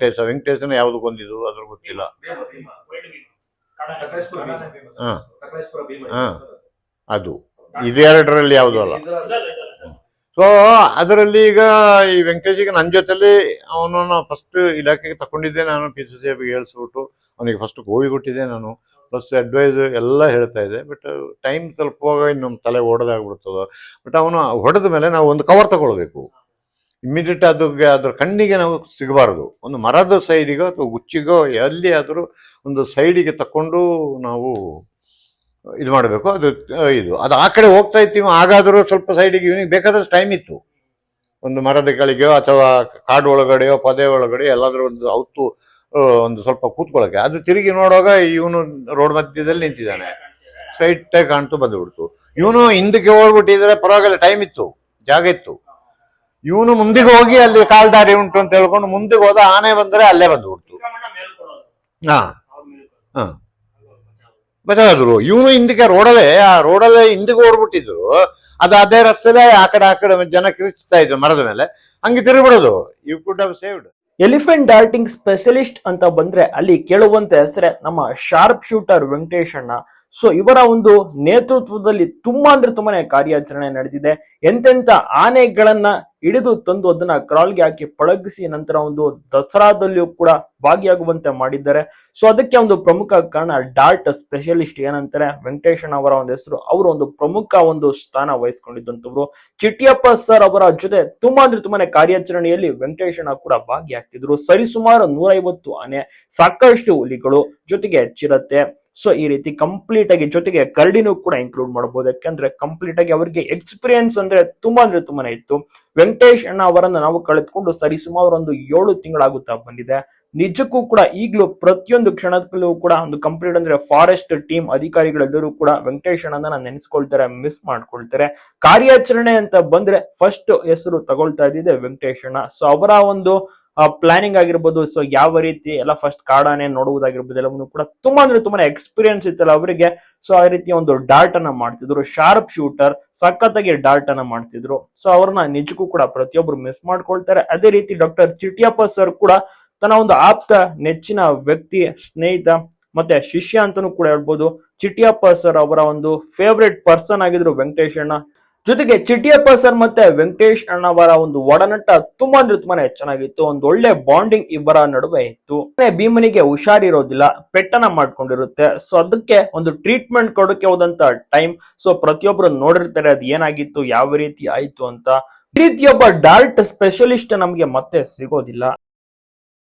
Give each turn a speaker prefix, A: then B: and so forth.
A: ವೆಂಕಟೇಶ ವೆಂಕಟೇಶನ ಯಾವ್ದು ಬಂದಿದ್ದು ಅದ್ರ ಗೊತ್ತಿಲ್ಲ. ಹಾ. ಹಾ. ಅದು. ಇದೆರಡರಲ್ಲಿ ಯಾವುದು ಅಲ್ಲ. ಸೊ ಅದರಲ್ಲಿ ಈಗ ಈ ವೆಂಕಟೇಶಿಗೆ ನನ್ನ ಜೊತೆಲಿ ಅವನನ್ನು ಫಸ್ಟ್ ಇಲಾಖೆಗೆ ತಗೊಂಡಿದ್ದೆ ನಾನು ಪಿ ಸಿ ಸಿ ಎಫ್ಗೆ ಹೇಳಿಸ್ಬಿಟ್ಟು ಅವನಿಗೆ ಫಸ್ಟ್ ಗೋವಿ ಕೊಟ್ಟಿದ್ದೆ ನಾನು. ಪ್ಲಸ್ ಅಡ್ವೈಸ್ ಎಲ್ಲ ಹೇಳ್ತಾ ಇದ್ದೆ. ಬಟ್ ಟೈಮ್ ತಲುಪುವಾಗ ಇನ್ನು ತಲೆ ಹೊಡೆದಾಗ್ಬಿಡ್ತದೆ ಬಟ್ ಅವನು ಹೊಡೆದ ಮೇಲೆ ನಾವು ಒಂದು ಕವರ್ ತಗೊಳ್ಬೇಕು. ಇಮಿಡಿಯೇಟ್ ಅದು ಅದ್ರ ಕಣ್ಣಿಗೆ ನಾವು ಸಿಗಬಾರದು. ಒಂದು ಮರದ ಸೈಡಿಗೋ ಅಥವಾ ಗುಚ್ಚಿಗೋ ಎಲ್ಲಿ ಆದರೂ ಒಂದು ಸೈಡಿಗೆ ತಕೊಂಡು ನಾವು ಇದು ಮಾಡಬೇಕು. ಅದು ಇದು. ಅದು ಆ ಕಡೆ ಹೋಗ್ತಾ ಇರ್ತೀವಿ, ಹಾಗಾದರೂ ಸ್ವಲ್ಪ ಸೈಡಿಗೆ ಇವನಿಗೆ ಬೇಕಾದಷ್ಟು ಟೈಮ್ ಇತ್ತು. ಒಂದು ಮರದ ಕೆಳಗೆಯೋ ಅಥವಾ ಕಾಡು ಒಳಗಡೆಯೋ, ಪೊದೆ ಒಳಗಡೆ ಎಲ್ಲಾದ್ರೂ ಒಂದು ಅವತ್ತು ಒಂದು ಸ್ವಲ್ಪ ಕೂತ್ಕೊಳ್ಳೋಕೆ. ಅದು ತಿರುಗಿ ನೋಡುವಾಗ ಇವನು ರೋಡ್ ಮಧ್ಯದಲ್ಲಿ ನಿಂತಿದ್ದಾನೆ. ಸೈಟ್ ಕಾಣ್ತು, ಬಂದುಬಿಡ್ತು. ಇವನು ಹಿಂದಕ್ಕೆ ಹೋಗ್ಬಿಟ್ಟಿದ್ರೆ ಪರವಾಗಿಲ್ಲ ಟೈಮ್ ಇತ್ತು. ಜಾಗ ಇತ್ತು. ಇವನು ಮುಂದಿಗೆ ಹೋಗಿ ಅಲ್ಲಿ ಕಾಲ್ದಾರಿ ಉಂಟು ಅಂತ ಹೇಳ್ಕೊಂಡು ಮುಂದಿಗೆ ಹೋದ ಆನೆ ಬಂದ್ರೆ ಅಲ್ಲೇ ಬಂದ್ಬಿಡ್ತು. ಹಾ. ಹಾ. ಬಚಾದ್ರು ಇವನು ಹಿಂದಕ್ಕೆ ರೋಡಲ್ಲೇ, ಆ ರೋಡಲ್ಲೇ ಹಿಂದಿಗೆ ಓಡ್ಬಿಟ್ಟಿದ್ರು. ಅದು ಅದೇ ರಸ್ತೆಲೇ ಆ ಕಡೆ ಆ ಕಡೆ ಜನ ಕಿರಿಸ್ತಾ ಇದ್ರು ಮರದ ಮೇಲೆ. ಹಂಗೆ ತಿರುಗಿಬಿಡೋದು. You could have saved
B: elephant darting specialist ಅಂತ ಬಂದ್ರೆ ಅಲ್ಲಿ ಕೇಳುವಂತ ಹೆಸರೇ ನಮ್ಮ ಶಾರ್ಪ್ ಶೂಟರ್ ವೆಂಕಟೇಶ್ ಅಣ್ಣ. ಸೊ ಇವರ ಒಂದು ನೇತೃತ್ವದಲ್ಲಿ ತುಂಬಾ ಅಂದ್ರೆ ತುಂಬಾನೇ ಕಾರ್ಯಾಚರಣೆ ನಡೆದಿದೆ. ಎಂತೆಂತ ಆನೆಗಳನ್ನ ಹಿಡಿದು ತಂದು ಅದನ್ನ ಕ್ರಾಲ್ಗೆ ಹಾಕಿ ಪಳಗಿಸಿ ನಂತರ ಒಂದು ದಸರಾದಲ್ಲಿಯೂ ಕೂಡ ಭಾಗಿಯಾಗುವಂತೆ ಮಾಡಿದ್ದಾರೆ. ಸೊ ಅದಕ್ಕೆ ಒಂದು ಪ್ರಮುಖ ಕಾರಣ ಡಾರ್ಟ್ ಸ್ಪೆಷಲಿಸ್ಟ್ ಏನಂತಾರೆ, ವೆಂಕಟೇಶನ್ ಅವರ ಒಂದು ಹೆಸರು. ಅವರು ಒಂದು ಪ್ರಮುಖ ಒಂದು ಸ್ಥಾನ ವಹಿಸಿಕೊಂಡಿದ್ದಂಥವ್ರು. ಚಿಟ್ಟಿಯಪ್ಪ ಸರ್ ಅವರ ಜೊತೆ ತುಂಬಾ ಅಂದ್ರೆ ತುಂಬಾನೇ ಕಾರ್ಯಾಚರಣೆಯಲ್ಲಿ ವೆಂಕಟೇಶನ ಕೂಡ ಭಾಗಿಯಾಗ್ತಿದ್ರು. ಸರಿಸುಮಾರು ನೂರೈವತ್ತು ಆನೆ, ಸಾಕಷ್ಟು ಹುಲಿಗಳು, ಜೊತೆಗೆ ಚಿರತೆ ಸೊ ಈ ರೀತಿ ಕಂಪ್ಲೀಟ್ ಆಗಿ ಜೊತೆಗೆ ಕರಡಿನೂ ಕೂಡ ಇನ್ಕ್ಲೂಡ್ ಮಾಡಬಹುದು ಯಾಕಂದ್ರೆ ಕಂಪ್ಲೀಟ್ ಆಗಿ ಅವರಿಗೆ ಎಕ್ಸ್ಪೀರಿಯನ್ಸ್ ಅಂದ್ರೆ ತುಂಬಾ ಅಂದ್ರೆ ತುಂಬಾನೇ ಇತ್ತು. ವೆಂಕಟೇಶ್ ಅಣ್ಣ ಅವರನ್ನ ನಾವು ಕಳೆದುಕೊಂಡು ಸರಿಸುಮಾರು ಒಂದು ಏಳು ತಿಂಗಳಾಗುತ್ತಾ ಬಂದಿದೆ. ನಿಜಕ್ಕೂ ಕೂಡ ಈಗಲೂ ಪ್ರತಿಯೊಂದು ಕ್ಷಣದಲ್ಲೂ ಕೂಡ ಒಂದು ಕಂಪ್ಲೀಟ್ ಅಂದ್ರೆ ಫಾರೆಸ್ಟ್ ಟೀಮ್ ಅಧಿಕಾರಿಗಳೆಲ್ಲರೂ ಕೂಡ ವೆಂಕಟೇಶ್ ಅಣ್ಣನ ನೆನೆಸ್ಕೊಳ್ತಾರೆ ಮಿಸ್ ಮಾಡ್ಕೊಳ್ತಾರೆ. ಕಾರ್ಯಾಚರಣೆ ಅಂತ ಬಂದ್ರೆ ಫಸ್ಟ್ ಹೆಸರು ತಗೊಳ್ತಾ ಇದ್ದಿದೆ ವೆಂಕಟೇಶ್ ಅಣ್ಣ. ಸೊ ಅವರ ಒಂದು ಪ್ಲಾನಿಂಗ್ ಆಗಿರ್ಬೋದು ಸೊ ಯಾವ ರೀತಿ ಎಲ್ಲ ಫಸ್ಟ್ ಕಾಡಾನೆ ನೋಡುವುದಾಗಿರ್ಬೋದು, ಎಲ್ಲವನ್ನು ಕೂಡ ತುಂಬಾ ಅಂದ್ರೆ ತುಂಬಾ ಎಕ್ಸ್ಪೀರಿಯನ್ಸ್ ಇತ್ತಲ್ಲ ಅವರಿಗೆ. ಸೊ ಆ ರೀತಿ ಒಂದು ಡಾಟ್ ಅನ್ನ ಮಾಡ್ತಿದ್ರು ಶಾರ್ಪ್ ಶೂಟರ್ ಸಖತ್ತಾಗಿ ಡಾಟ್ ಅನ್ನ ಮಾಡ್ತಿದ್ರು. ಸೊ ಅವ್ರನ್ನ ನಿಜಕ್ಕೂ ಕೂಡ ಪ್ರತಿಯೊಬ್ರು ಮಿಸ್ ಮಾಡ್ಕೊಳ್ತಾರೆ. ಅದೇ ರೀತಿ ಡಾಕ್ಟರ್ ಚಿಟಿಯಪ್ಪ ಸರ್ ಕೂಡ ತನ್ನ ಒಂದು ಆಪ್ತ, ನೆಚ್ಚಿನ ವ್ಯಕ್ತಿ, ಸ್ನೇಹಿತ ಮತ್ತೆ ಶಿಷ್ಯ ಅಂತಾನೂ ಕೂಡ ಹೇಳ್ಬೋದು. ಚಿಟಿಯಪ್ಪ ಸರ್ ಅವರ ಒಂದು ಫೇವ್ರೆಟ್ ಪರ್ಸನ್ ಆಗಿದ್ರು ವೆಂಕಟೇಶಣ್ಣ. ಜೊತೆಗೆ ಚಿಟಿಯಪ್ಪ ಸರ್ ಮತ್ತೆ ವೆಂಕಟೇಶ್ ಅಣ್ಣವರ ಒಂದು ಒಡನಟ ತುಂಬಾ ಅಂದ್ರೆ ತುಂಬಾನೇ ಚೆನ್ನಾಗಿತ್ತು. ಒಂದು ಒಳ್ಳೆ ಬಾಂಡಿಂಗ್ ಇಬ್ಬರ ನಡುವೆ ಇತ್ತು. ಭೀಮನಿಗೆ ಹುಷಾರಿರೋದಿಲ್ಲ ಪೆಟ್ಟನ ಮಾಡ್ಕೊಂಡಿರುತ್ತೆ. ಸೊ ಅದಕ್ಕೆ ಒಂದು ಟ್ರೀಟ್ಮೆಂಟ್ ಕೊಡೋಕೆ ಹೋದಂತ ಟೈಮ್ ಸೊ ಪ್ರತಿಯೊಬ್ರು ನೋಡಿರ್ತಾರೆ ಅದು ಏನಾಗಿತ್ತು, ಯಾವ ರೀತಿ ಆಯ್ತು ಅಂತ. ಈ ರೀತಿಯೊಬ್ಬ ಡಾರ್ಟ್ ಸ್ಪೆಷಲಿಸ್ಟ್ ನಮಗೆ ಮತ್ತೆ ಸಿಗೋದಿಲ್ಲ.